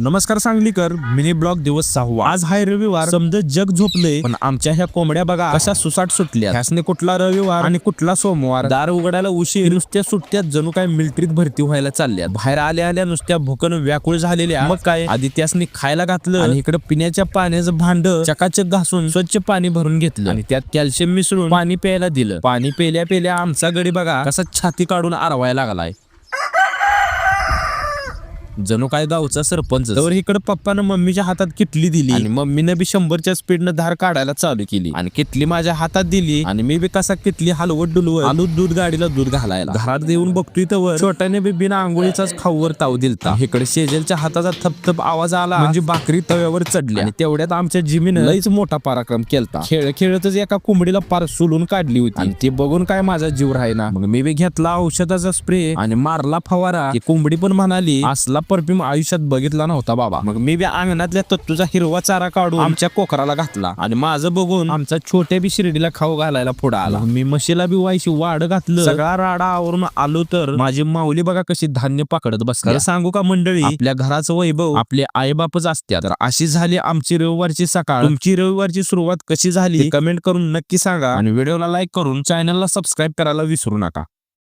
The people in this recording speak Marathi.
नमस्कार सांगलीकर मिनी ब्लॉग दिवस सहावा. आज हाय रविवार. समज जग झोपले पण आमच्या ह्या कोंबड्या बघा कशा सुसाट सुटल्या ह्यासने कुठला रविवार आणि कुठला सोमवार? दार उघडायला उशीर. नुसत्या सुट्ट्यात जणू काय मिलिटरीत भरती व्हायला चालल्या बाहेर आल्या आल्या नुसत्या भूकन व्याकुळ झालेल्या. मग काय? आधी त्यासने खायला घातलं. आणि इकडे पिण्याच्या पाण्याचं भांड चकाचक घासून स्वच्छ पाणी भरून घेतलं. आणि त्यात कॅल्शियम मिसळून पाणी प्यायला दिलं. पाणी पेल्या पेल्या आमचा गडी बघा कसा छाती काढून आरवायला लागलाय. जणू काय गावचा सरपंच. तर इकडे पप्पानं मम्मीच्या हातात किटली दिली. आणि मम्मीनं बी शंभरच्या स्पीडनं धार काढायला चालू केली. आणि किटली माझ्या हातात दिली. आणि मी बी कसा किटली हलवत डुलवत आलू दूध गाडीला दूध घालायला. घरात येऊन बघतोय तर छोट्याने बी बिना आंघोळीचाच खाऊवर ताव दिलता. इकडे शेजेलच्या हाताचा थपथप आवाज आला. म्हणजे भाकरी तव्यावर चढली आणि तेवढ्यात आमच्या जिमीनं लईच मोठा पराक्रम केलता. खेळ खेळतच एका कोंबडीला पार सोलून काढली होती. आणि ते बघून काय माझा जीव राहिना. मग मी बी घेतला औषधाचा स्प्रे. आणि मारला फवारा. ती कोंबडी पण म्हणाली असला परफ्यूम आयुष्यात बघितला नव्हता बाबा. मग मी बी अंगणातल्या तत्तूचा हिरवा चारा काढून आमच्या कोकराला घातला. आणि माझं बघून आमचा छोट्या बी शिर्डीला खाऊ घालायला पुढे आला. मी म्हशीला बी वायशी वाढ घातलं. सगळा राडा आवरून आलो तर माझी माऊली बघा कशी धान्य पकडत बस सांगू का मंडळी? आपल्या घराचं वैभव आपले आईबापच असत्या तर अशी झाली आमची रविवारची सकाळ. तुमची रविवारची सुरुवात कशी झाली? कमेंट करून नक्की सांगा. आणि व्हिडिओला लाईक करून चॅनलला सबस्क्राईब करायला विसरू नका.